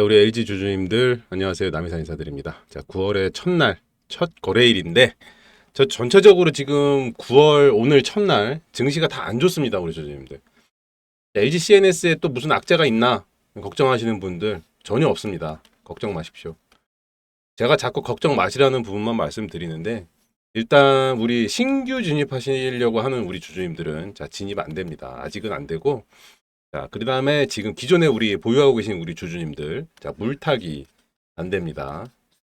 자, 우리 LG 주주님들 안녕하세요. 남이사 인사드립니다. 자, 9월의 첫날 첫 거래일인데 저 전체적으로 지금 9월 오늘 첫날 증시가 다 안 좋습니다. 우리 주주님들. 자, LG CNS에 또 무슨 악재가 있나 걱정하시는 분들 전혀 없습니다. 걱정 마십시오. 제가 자꾸 걱정 마시라는 부분만 말씀드리는데 일단 우리 신규 진입하시려고 하는 우리 주주님들은 자 진입 안 됩니다. 아직은 안 되고 자, 그 다음에 지금 기존에 우리 보유하고 계신 우리 주주님들, 자, 물타기 안 됩니다.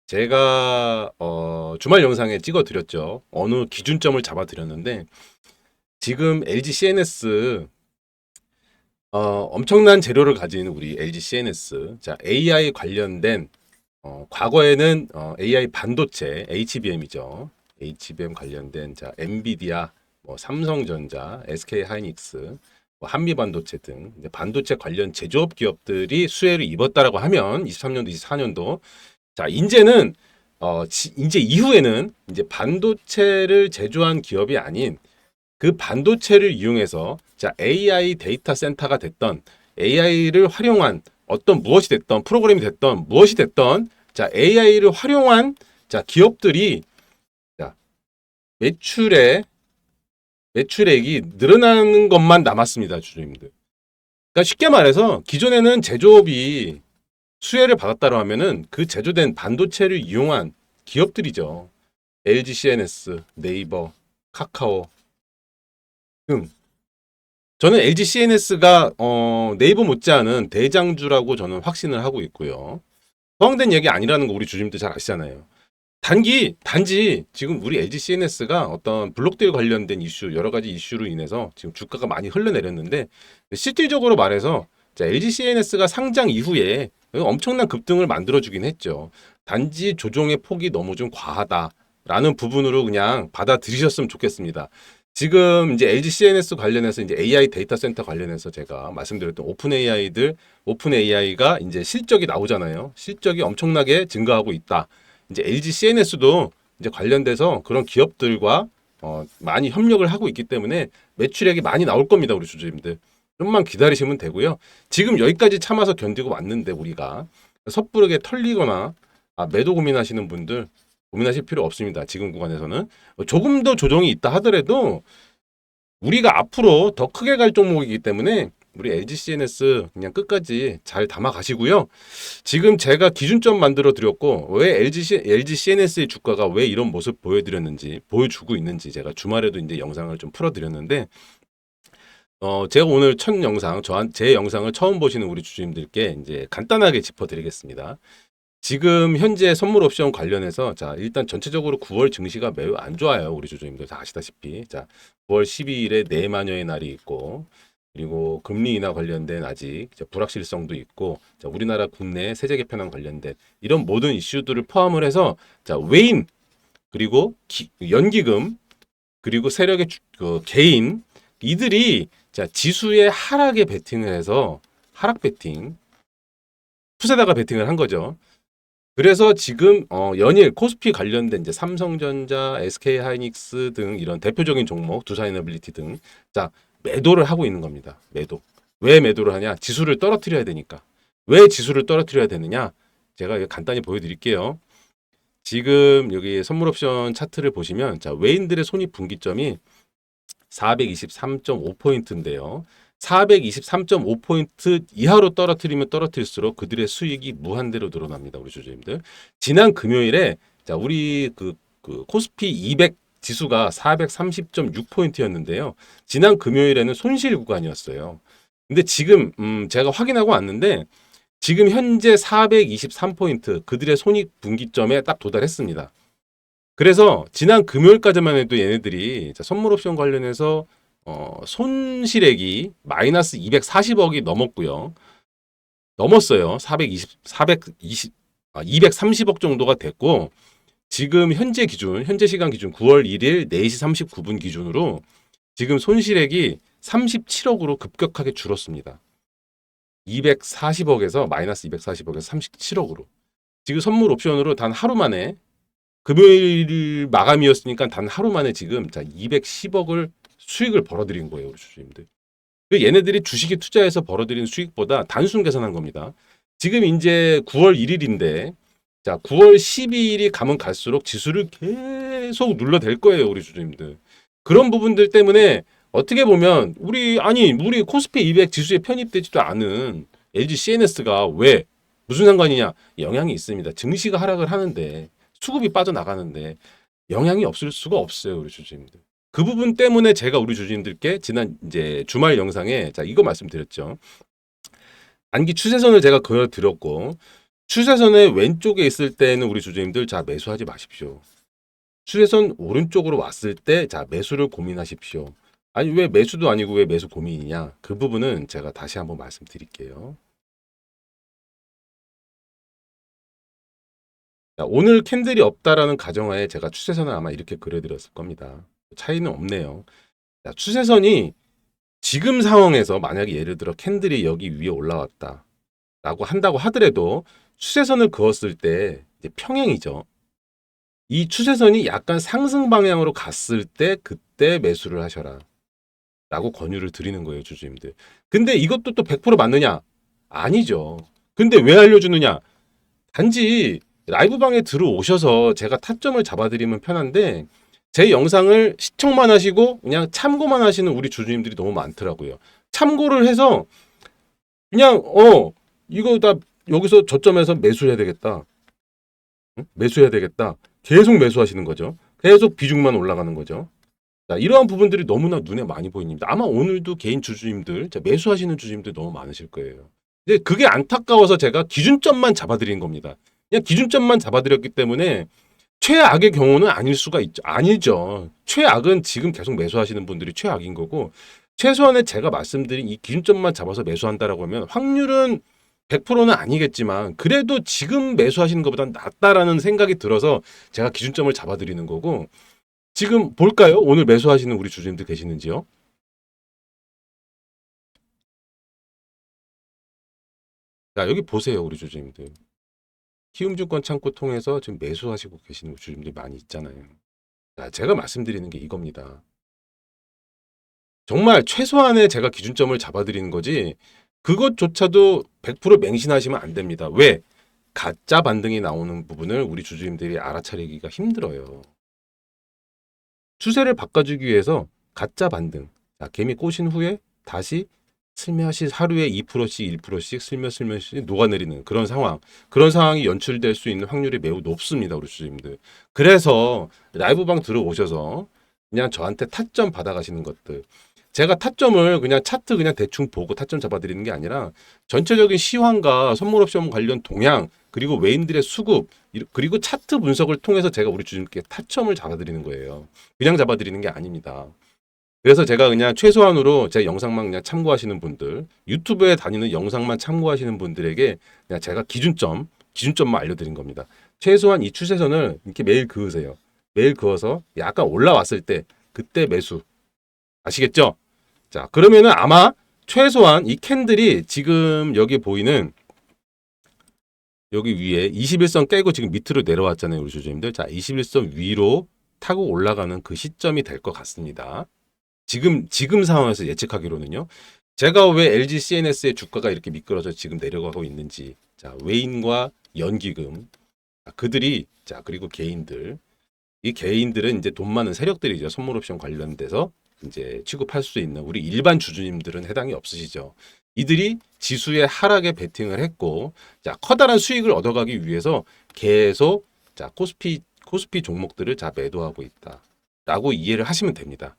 제가, 어, 주말 영상에 찍어 드렸죠. 어느 기준점을 잡아 드렸는데, 지금 LG CNS, 어, 엄청난 재료를 가진 우리 LG CNS, 자, AI 관련된, 어, 과거에는 어, AI 반도체, HBM이죠. HBM 관련된, 자, 엔비디아, 뭐, 삼성전자, SK 하이닉스, 뭐 한미 반도체 등 이제 반도체 관련 제조업 기업들이 수혜를 입었다라고 하면 23년도, 24년도. 자 이제는 어 지- 이제 이후에는 이제 반도체를 제조한 기업이 아닌 그 반도체를 이용해서 자 AI 데이터 센터가 됐던 AI를 활용한 어떤 무엇이 됐던 프로그램이 됐던 무엇이 됐던 자 AI를 활용한 자 기업들이 자 매출에 매출액이 늘어나는 것만 남았습니다, 주주님들. 그러니까 쉽게 말해서 기존에는 제조업이 수혜를 받았다고 하면은 그 제조된 반도체를 이용한 기업들이죠. LG CNS, 네이버, 카카오 등. 저는 LG CNS가 어, 네이버 못지않은 대장주라고 저는 확신을 하고 있고요. 허황된 얘기 아니라는 거 우리 주주님들 잘 아시잖아요. 단기 단지 지금 우리 LG CNS가 어떤 블록들 관련된 이슈 여러 가지 이슈로 인해서 지금 주가가 많이 흘러내렸는데 실질적으로 말해서 자, LG CNS가 상장 이후에 엄청난 급등을 만들어주긴 했죠. 단지 조종의 폭이 너무 좀 과하다라는 부분으로 그냥 받아들이셨으면 좋겠습니다. 지금 이제 LG CNS 관련해서 이제 AI 데이터 센터 관련해서 제가 말씀드렸던 오픈 AI들 오픈 AI가 이제 실적이 나오잖아요. 실적이 엄청나게 증가하고 있다. 이제 LG CNS도 이제 관련돼서 그런 기업들과 어, 많이 협력을 하고 있기 때문에 매출액이 많이 나올 겁니다, 우리 주주님들. 좀만 기다리시면 되고요. 지금 여기까지 참아서 견디고 왔는데 우리가 섣부르게 털리거나 아, 매도 고민하시는 분들 고민하실 필요 없습니다. 지금 구간에서는 조금 더 조정이 있다 하더라도 우리가 앞으로 더 크게 갈 종목이기 때문에 우리 LG CNS 그냥 끝까지 잘 담아 가시고요. 지금 제가 기준점 만들어 드렸고 왜 LG, LG CNS의 주가가 왜 이런 모습 보여 드렸는지 보여주고 있는지 제가 주말에도 이제 영상을 좀 풀어 드렸는데 어 제가 오늘 첫 영상 저한 제 영상을 처음 보시는 우리 주주님들께 이제 간단하게 짚어드리겠습니다. 지금 현재 선물 옵션 관련해서 자 일단 전체적으로 9월 증시가 매우 안 좋아요 우리 주주님들 다 아시다시피 자 9월 12일에 내마녀의 날이 있고 그리고 금리 인하 관련된 아직 불확실성도 있고 자, 우리나라 국내 세제 개편안 관련된 이런 모든 이슈들을 포함을 해서 자 외인 그리고 기- 연기금 그리고 세력의 주- 그 개인 이들이 자 지수의 하락에 베팅을 해서 하락 베팅 푸세다가 베팅을 한 거죠. 그래서 지금 어, 연일 코스피 관련된 이제 삼성전자, SK 하이닉스 등 이런 대표적인 종목, 두산에너빌리티 등 자, 매도를 하고 있는 겁니다. 매도. 왜 매도를 하냐? 지수를 떨어뜨려야 되니까. 왜 지수를 떨어뜨려야 되느냐? 제가 간단히 보여드릴게요. 지금 여기 선물 옵션 차트를 보시면 자, 외인들의 손익 분기점이 423.5포인트인데요. 423.5포인트 이하로 떨어뜨리면 떨어뜨릴수록 그들의 수익이 무한대로 늘어납니다. 우리 주주님들. 지난 금요일에 자, 우리 그, 그 코스피 200 지수가 430.6포인트였는데요. 지난 금요일에는 손실 구간이었어요. 근데 지금 음 제가 확인하고 왔는데 지금 현재 423포인트 그들의 손익 분기점에 딱 도달했습니다. 그래서 지난 금요일까지만 해도 얘네들이 자, 선물 옵션 관련해서 어, 손실액이 마이너스 240억이 넘었고요. 넘었어요. 420, 420, 아, 230억 정도가 됐고 지금 현재 기준, 현재 시간 기준 9월 1일 4시 39분 기준으로 지금 손실액이 37억으로 급격하게 줄었습니다. 240억에서 마이너스 240억에서 37억으로. 지금 선물 옵션으로 단 하루 만에 금요일 마감이었으니까 단 하루 만에 지금 자 210억을 수익을 벌어들인 거예요, 우리 주주님들. 그 얘네들이 주식에 투자해서 벌어들인 수익보다 단순 계산한 겁니다. 지금 이제 9월 1일인데 자 9월 12일이 가면 갈수록 지수를 계속 눌러댈 거예요 우리 주주님들. 그런 부분들 때문에 어떻게 보면 우리 아니 우리 코스피 200 지수에 편입되지도 않은 LG CNS가 왜 무슨 상관이냐? 영향이 있습니다. 증시가 하락을 하는데 수급이 빠져나가는데 영향이 없을 수가 없어요 우리 주주님들. 그 부분 때문에 제가 우리 주주님들께 지난 이제 주말 영상에 자 이거 말씀드렸죠. 단기 추세선을 제가 그려드렸고 추세선의 왼쪽에 있을 때는 우리 주주님들 자 매수하지 마십시오. 추세선 오른쪽으로 왔을 때 자 매수를 고민하십시오. 아니 왜 매수도 아니고 왜 매수 고민이냐? 그 부분은 제가 다시 한번 말씀드릴게요. 자, 오늘 캔들이 없다라는 가정하에 제가 추세선을 아마 이렇게 그려드렸을 겁니다. 차이는 없네요. 자, 추세선이 지금 상황에서 만약에 예를 들어 캔들이 여기 위에 올라왔다. 라고 한다고 하더라도 추세선을 그었을 때 평행이죠. 이 추세선이 약간 상승 방향으로 갔을 때 그때 매수를 하셔라. 라고 권유를 드리는 거예요, 주주님들. 근데 이것도 또 100% 맞느냐? 아니죠. 근데 왜 알려주느냐? 단지 라이브 방에 들어오셔서 제가 타점을 잡아드리면 편한데 제 영상을 시청만 하시고 그냥 참고만 하시는 우리 주주님들이 너무 많더라고요. 참고를 해서 그냥 어 이거 다 여기서 저점에서 매수해야 되겠다. 응? 매수해야 되겠다. 계속 매수하시는 거죠. 계속 비중만 올라가는 거죠. 자, 이러한 부분들이 너무나 눈에 많이 보입니다. 아마 오늘도 개인 주주님들, 자, 매수하시는 주주님들 너무 많으실 거예요. 근데 그게 안타까워서 제가 기준점만 잡아드린 겁니다. 그냥 기준점만 잡아드렸기 때문에 최악의 경우는 아닐 수가 있죠. 아니죠. 최악은 지금 계속 매수하시는 분들이 최악인 거고 최소한의 제가 말씀드린 이 기준점만 잡아서 매수한다라고 하면 확률은 100%는 아니겠지만 그래도 지금 매수하시는 것보다 낫다라는 생각이 들어서 제가 기준점을 잡아드리는 거고 지금 볼까요? 오늘 매수하시는 우리 주주님들 계시는지요? 자 여기 보세요 우리 주주님들 키움증권 창고 통해서 지금 매수하시고 계시는 주주님들이 많이 있잖아요. 자 제가 말씀드리는 게 이겁니다. 정말 최소한의 제가 기준점을 잡아드리는 거지 그것조차도 100% 맹신하시면 안 됩니다. 왜? 가짜 반등이 나오는 부분을 우리 주주님들이 알아차리기가 힘들어요. 추세를 바꿔주기 위해서 가짜 반등. 자, 개미 꼬신 후에 다시 슬며시 하루에 2%씩 1%씩 슬며슬며시 녹아내리는 그런 상황. 그런 상황이 연출될 수 있는 확률이 매우 높습니다. 우리 주주님들. 그래서 라이브방 들어오셔서 그냥 저한테 타점 받아가시는 것들. 제가 타점을 그냥 차트 그냥 대충 보고 타점 잡아드리는 게 아니라 전체적인 시황과 선물 옵션 관련 동향 그리고 외인들의 수급 그리고 차트 분석을 통해서 제가 우리 주님께 타점을 잡아드리는 거예요. 그냥 잡아드리는 게 아닙니다. 그래서 제가 그냥 최소한으로 제 영상만 그냥 참고하시는 분들, 유튜브에 다니는 영상만 참고하시는 분들에게 그냥 제가 기준점, 기준점만 알려드린 겁니다. 최소한 이 추세선을 이렇게 매일 그으세요. 매일 그어서 약간 올라왔을 때 그때 매수. 아시겠죠? 자, 그러면은 아마 최소한 이 캔들이 지금 여기 보이는 여기 위에 21선 깨고 지금 밑으로 내려왔잖아요, 우리 주주님들. 자, 21선 위로 타고 올라가는 그 시점이 될 것 같습니다. 지금 지금 상황에서 예측하기로는요. 제가 왜 LG CNS의 주가가 이렇게 미끄러져 지금 내려가고 있는지. 자, 외인과 연기금 자, 그들이 자, 그리고 개인들 이 개인들은 이제 돈 많은 세력들이죠. 선물 옵션 관련돼서 이제 취급할 수 있는 우리 일반 주주님들은 해당이 없으시죠. 이들이 지수의 하락에 베팅을 했고 자 커다란 수익을 얻어가기 위해서 계속 자 코스피 코스피 종목들을 자 매도하고 있다라고 이해를 하시면 됩니다.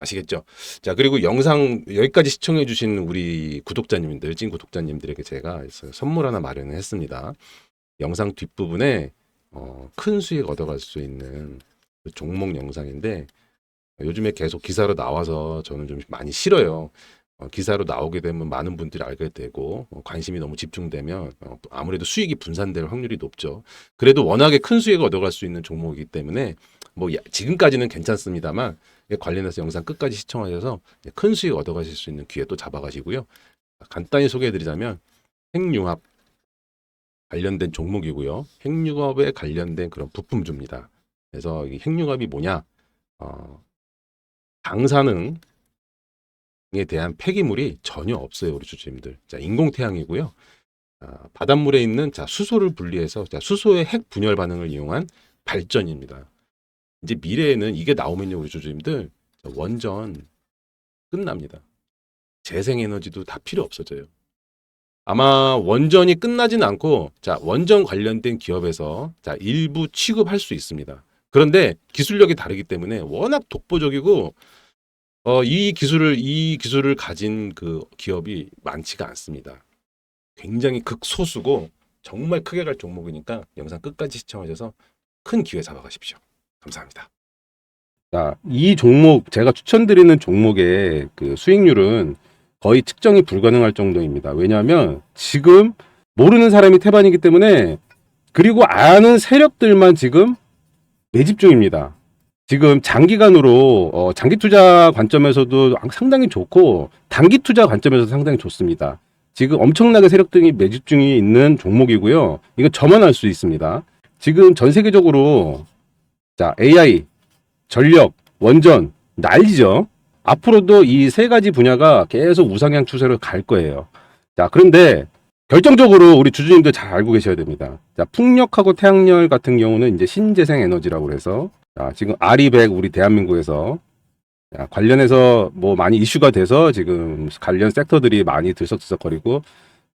아시겠죠? 자 그리고 영상 여기까지 시청해 주신 우리 구독자님들 찐 구독자님들에게 제가 선물 하나 마련을 했습니다. 영상 뒷부분에 어, 큰 수익 얻어갈 수 있는 그 종목 영상인데 요즘에 계속 기사로 나와서 저는 좀 많이 싫어요. 어, 기사로 나오게 되면 많은 분들이 알게 되고 어, 관심이 너무 집중되면 어, 아무래도 수익이 분산될 확률이 높죠. 그래도 워낙에 큰 수익을 얻어갈 수 있는 종목이기 때문에 뭐 야- 지금까지는 괜찮습니다만 예, 관련해서 영상 끝까지 시청하셔서 예, 큰 수익 얻어가실 수 있는 기회 또 잡아가시고요. 간단히 소개해드리자면 핵융합 관련된 종목이고요. 핵융합에 관련된 그런 부품주입니다. 그래서 이 핵융합이 뭐냐? 어, 방사능에 대한 폐기물이 전혀 없어요, 우리 주주님들. 자, 인공태양이고요. 아, 바닷물에 있는 자, 수소를 분리해서 자, 수소의 핵 분열 반응을 이용한 발전입니다. 이제 미래에는 이게 나오면요, 우리 자, 원전 끝납니다. 재생에너지도 다 필요 없어져요. 아마 원전이 끝나진 않고 자 원전 관련된 기업에서 자 일부 취급할 수 있습니다. 그런데 기술력이 다르기 때문에 워낙 독보적이고 어, 이 기술을 이 기술을 가진 그 기업이 많지가 않습니다. 굉장히 극소수고 정말 크게 갈 종목이니까 영상 끝까지 시청하셔서 큰 기회 잡아가십시오. 감사합니다. 자, 이 종목 제가 추천드리는 종목의 그 수익률은 거의 측정이 불가능할 정도입니다. 왜냐하면 지금 모르는 사람이 태반이기 때문에 그리고 아는 세력들만 지금 매집 중입니다. 지금 장기간으로 어, 장기 투자 관점에서도 상당히 좋고 단기 투자 관점에서 도 상당히 좋습니다. 지금 엄청나게 세력들이 매집 중에 있는 종목이고요. 이거 저만 알 수 있습니다. 지금 전 세계적으로 자 AI, 전력, 원전 난리죠. 앞으로도 이 세 가지 분야가 계속 우상향 추세로 갈 거예요. 자, 그런데 결정적으로 우리 주주님들 잘 알고 계셔야 됩니다. 자, 풍력하고 태양열 같은 경우는 이제 신재생 에너지라고 그래서 자, 지금 아리백 우리 대한민국에서 자, 관련해서 뭐 많이 이슈가 돼서 지금 관련 섹터들이 많이 들썩들썩거리고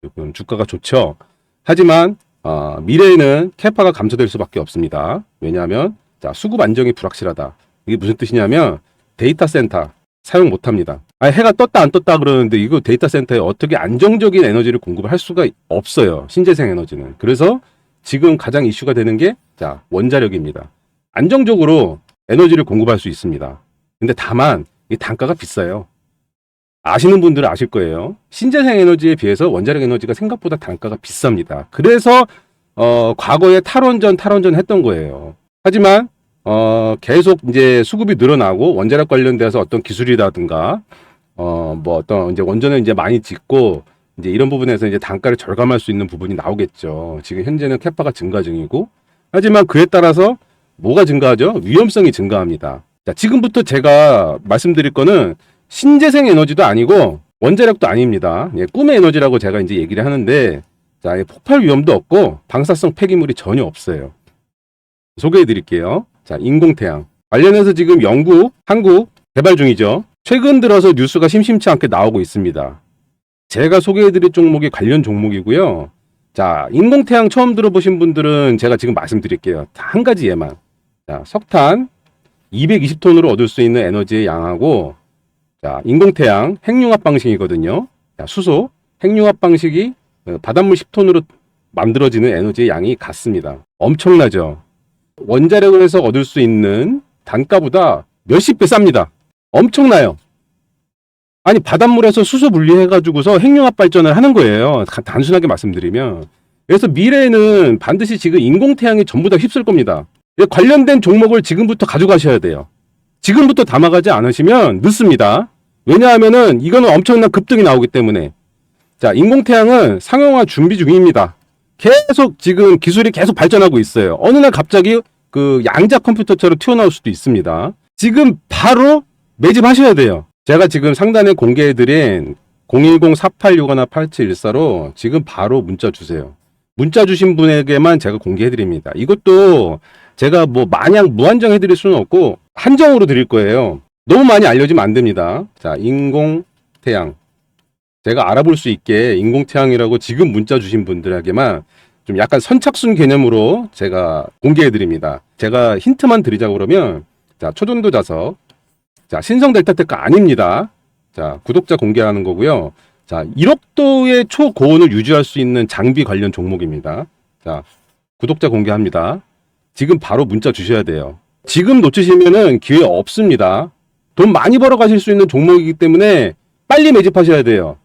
조금 주가가 좋죠. 하지만 어, 미래에는 캐파가 감소될 수밖에 없습니다. 왜냐하면 자, 수급 안정이 불확실하다. 이게 무슨 뜻이냐면 데이터 센터 사용 못 합니다. 아, 해가 떴다 안 떴다 그러는데 이거 데이터 센터에 어떻게 안정적인 에너지를 공급을 할 수가 없어요. 신재생 에너지는. 그래서 지금 가장 이슈가 되는 게 자, 원자력입니다. 안정적으로 에너지를 공급할 수 있습니다. 근데 다만 이 단가가 비싸요. 아시는 분들은 아실 거예요. 신재생 에너지에 비해서 원자력 에너지가 생각보다 단가가 비쌉니다. 그래서 어, 과거에 탈원전 탈원전 했던 거예요. 하지만 어, 계속 이제 수급이 늘어나고 원자력 관련돼서 어떤 기술이라든가 어, 뭐 어떤 이제 원전을 이제 많이 짓고 이제 이런 부분에서 이제 단가를 절감할 수 있는 부분이 나오겠죠. 지금 현재는 캐파가 증가 중이고 하지만 그에 따라서 뭐가 증가하죠? 위험성이 증가합니다. 자, 지금부터 제가 말씀드릴 거는 신재생 에너지도 아니고 원자력도 아닙니다. 예, 꿈의 에너지라고 제가 이제 얘기를 하는데 자, 이 폭발 위험도 없고 방사성 폐기물이 전혀 없어요. 소개해 드릴게요. 자, 인공태양. 관련해서 지금 영국, 한국 개발 중이죠. 최근 들어서 뉴스가 심심치 않게 나오고 있습니다. 제가 소개해 드릴 종목이 관련 종목이고요. 자, 인공태양 처음 들어보신 분들은 제가 지금 말씀드릴게요. 다한 가지 예만. 자, 석탄 220톤으로 얻을 수 있는 에너지의 양하고 자, 인공태양 핵융합 방식이거든요. 자, 수소 핵융합 방식이 어, 바닷물 10톤으로 만들어지는 에너지의 양이 같습니다. 엄청나죠. 원자력을 해서 얻을 수 있는 단가보다 몇십 배 쌉니다. 엄청나요. 아니 바닷물에서 수소 분리해가지고서 핵융합 발전을 하는 거예요. 가- 단순하게 말씀드리면. 그래서 미래에는 반드시 지금 인공태양이 전부 다 휩쓸 겁니다. 예, 관련된 종목을 지금부터 가져가셔야 돼요. 지금부터 담아가지 않으시면 늦습니다. 왜냐하면은 이거는 엄청난 급등이 나오기 때문에. 자, 인공태양은 상용화 준비 중입니다. 계속 지금 기술이 계속 발전하고 있어요. 어느 날 갑자기 그 양자 컴퓨터처럼 튀어나올 수도 있습니다. 지금 바로 매집하셔야 돼요. 제가 지금 상단에 공개해드린 010-4865나 8714로 지금 바로 문자 주세요. 문자 주신 분에게만 제가 공개해드립니다. 이것도 제가 뭐 마냥 무한정 해드릴 수는 없고 한정으로 드릴 거예요. 너무 많이 알려지면 안 됩니다. 자, 인공 태양. 제가 알아볼 수 있게 인공태양이라고 지금 문자 주신 분들에게만 좀 약간 선착순 개념으로 제가 공개해 드립니다. 제가 힌트만 드리자고 그러면 자, 초전도 자석. 자, 신성 델타 테크 아닙니다. 자, 구독자 공개하는 거고요. 자, 1억도의 초고온을 유지할 수 있는 장비 관련 종목입니다. 자, 구독자 공개합니다. 지금 바로 문자 주셔야 돼요. 지금 놓치시면은 기회 없습니다. 돈 많이 벌어 가실 수 있는 종목이기 때문에 빨리 매집하셔야 돼요.